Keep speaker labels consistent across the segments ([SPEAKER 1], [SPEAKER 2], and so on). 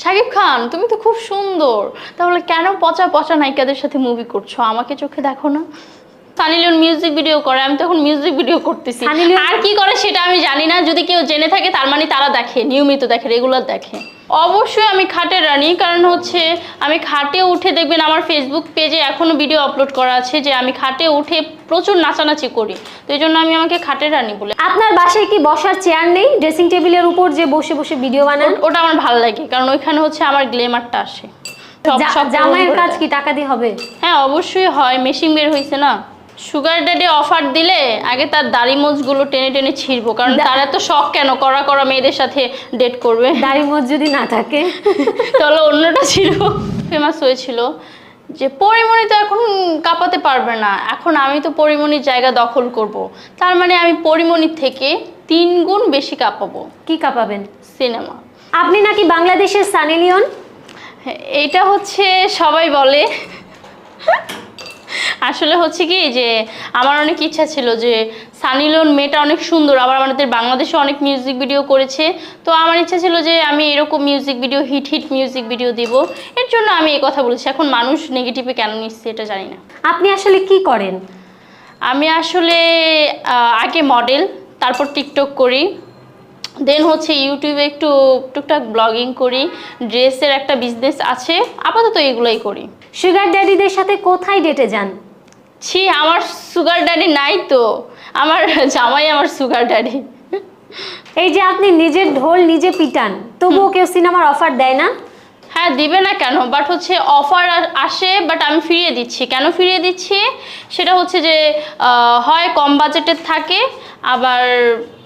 [SPEAKER 1] শাকিব খান, তুমি তো খুব সুন্দর। তাহলে কেন পচা পচা নায়িকাদের সাথে মুভি করছ? আমাকে চোখে দেখো না। সানি লিওন মিউজিক ভিডিও করে আমি তখন মিউজিক ভিডিও করতেছি। আর কি করে সেটা আমি জানি না যদি কেউ জেনে থাকে তার মানে তারা দেখে নিয়মিত দেখে রেগুলার দেখে। অবশ্যই আমি খাটে রানি কারণ হচ্ছে আমি খাটে উঠে দেখবেন আমার ফেসবুক পেজে এখনও ভিডিও আপলোড করা আছে যে আমি খাটে উঠে প্রচুর নাচানাচি করি। তো এই জন্য আমি আমাকে খাটে রানি বলে
[SPEAKER 2] আপনার বাসায় কি বসার চেয়ার নেই? ড্রেসিং টেবিলের উপর যে বসে বসে ভিডিও বানান?
[SPEAKER 1] ওটা আমার ভালো লাগে কারণ ওইখানে হচ্ছে আমার গ্লেমারটা আসে।
[SPEAKER 2] জামাইয়ের কাজ কি টাকা দিয়ে হবে?
[SPEAKER 1] হ্যাঁ অবশ্যই হয় মেশিন বের হয়েছে না। সুগার ড্যাডি অফার দিলে আগে তার দাড়ি মোজগুলো টেনে টেনে ছিঁড়বো কারণ তারা তো শখ কেন? করা করা মেয়েদের সাথে ডেট করবে।
[SPEAKER 2] দাড়ি মোজ যদি না থাকে।
[SPEAKER 1] তাহলে অন্যটা ছিল। ফেমাস হয়েছিল যে পরিমণি তো এখন কাঁপাতে পারবে না। এখন আমি তো পরিমণির জায়গা দখল করব। তার মানে আমি পরিমণির থেকে তিন গুণ বেশি কাঁপাবো।
[SPEAKER 2] কি কাঁপাবেন?
[SPEAKER 1] সিনেমা
[SPEAKER 2] আপনি নাকি বাংলাদেশের সানি লিওন
[SPEAKER 1] এইটা হচ্ছে সবাই বলে। আসলে হচ্ছে কি যে আমার অনেক ইচ্ছা ছিল যে সানি লিওন মেয়েটা অনেক সুন্দর আবার আমাদের বাংলাদেশে অনেক মিউজিক ভিডিও করেছে। তো আমার ইচ্ছা ছিল যে আমি এরকম music video hit hit music video দিব। এর জন্য আমি এই কথা বলেছি। এখন মানুষ নেগেটিভে কেন নিচ্ছে এটা জানি না।
[SPEAKER 2] আপনি আসলে কি করেন?
[SPEAKER 1] আমি আসলে আগে মডেল তারপর টিকটক করি। দেন হচ্ছে ইউটিউবে একটু টুকটাক ব্লগিং করি। ড্রেসের একটা বিজনেস আছে। আপাতত এগুলোই করি।
[SPEAKER 2] সুগার ড্যাডিদের সাথে কোথায় ডেটে যান?
[SPEAKER 1] ছি আমার সুগার ড্যাডি নাই তো। আমার জামাই আমার সুগার ড্যাডি
[SPEAKER 2] এই যে আপনি নিজের ঢোল নিজে পিটান তবুও কেউ সিনেমার অফার দেয় না?
[SPEAKER 1] হ্যাঁ দিবে না কেন? বাট হচ্ছে অফার আসে বাট আমি ফিরিয়ে দিচ্ছি। কেন ফিরিয়ে দিচ্ছি? সেটা হচ্ছে যে হয় কম বাজেটের থাকে আবার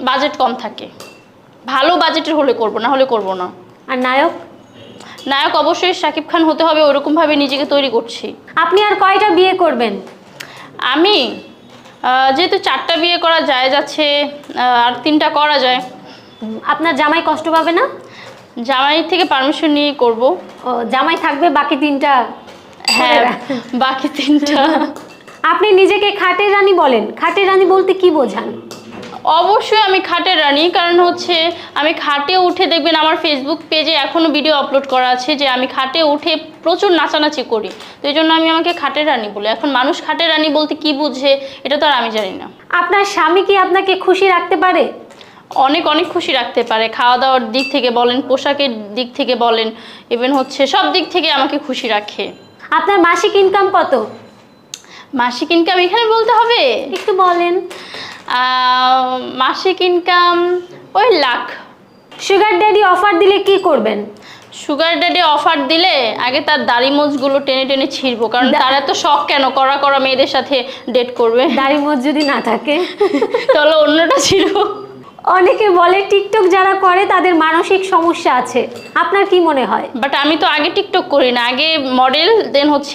[SPEAKER 1] বাজেট কম থাকে। ভালো বাজেটের হলে করব না হলে করব না।
[SPEAKER 2] আর নায়ক?
[SPEAKER 1] নায়ক অবশ্যই শাকিব খান হতে হবে ওরকমভাবে নিজেকে তৈরি করছি।
[SPEAKER 2] আপনি আর কয়টা বিয়ে করবেন?
[SPEAKER 1] আমি? যেহেতু চারটা বিয়ে করা যায় যাচ্ছে আর তিনটা করা যায়।
[SPEAKER 2] আপনার জামাই কষ্ট পাবে না?
[SPEAKER 1] জামাই থেকে পারমিশন নিয়ে করব।
[SPEAKER 2] ও জামাই থাকবে বাকি তিনটা
[SPEAKER 1] হ্যাঁ বাকি তিনটা।
[SPEAKER 2] আপনি নিজেকে খাটের রানী বলেন। খাটের রানী বলতে কি বোঝান?
[SPEAKER 1] অবশ্যই আমি খাটে রানি কারণ হচ্ছে আমি খাটে উঠে দেখবেন আমার ফেসবুক পেজে এখনও ভিডিও আপলোড করা আছে যে আমি খাটে উঠে প্রচুর নাচানাচি করি। তো এই জন্য আমি আমাকে খাটে রানি বলি। এখন মানুষ খাটে রানি বলতে কি বুঝে এটা তো আর আমি জানি না।
[SPEAKER 2] আপনার স্বামী কি আপনাকে খুশি রাখতে পারে?
[SPEAKER 1] অনেক অনেক খুশি রাখতে পারে। খাওয়া দাওয়ার দিক থেকে বলেন পোশাকের দিক থেকে বলেন ইভেন হচ্ছে সব দিক থেকে আমাকে খুশি রাখে।
[SPEAKER 2] আপনার মাসিক ইনকাম কত?
[SPEAKER 1] মাসিক ইনকাম এখানে বলতে হবে?
[SPEAKER 2] একটু বলেন।
[SPEAKER 1] মাসিক ইনকাম ওই লাখ।
[SPEAKER 2] সুগার ড্যাডি অফার দিলে কি করবেন?
[SPEAKER 1] সুগার ড্যাডি অফার দিলে আগে তার দাড়ি মোজগুলো টেনে টেনে ছিঁড়বো কারণ তারা তো শখ কেন? করা করা মেয়েদের সাথে ডেট করবে।
[SPEAKER 2] দাড়ি মোজ যদি না থাকে।
[SPEAKER 1] তাহলে অন্যটা ছিল।
[SPEAKER 2] অনেকে বলে টিকটক যারা করে তাদের মানসিক সমস্যা আছে। আপনার কি মনে হয়?
[SPEAKER 1] বাট আমি তো আগে টিকটক করি না আগে মডেল দেন হচ্ছে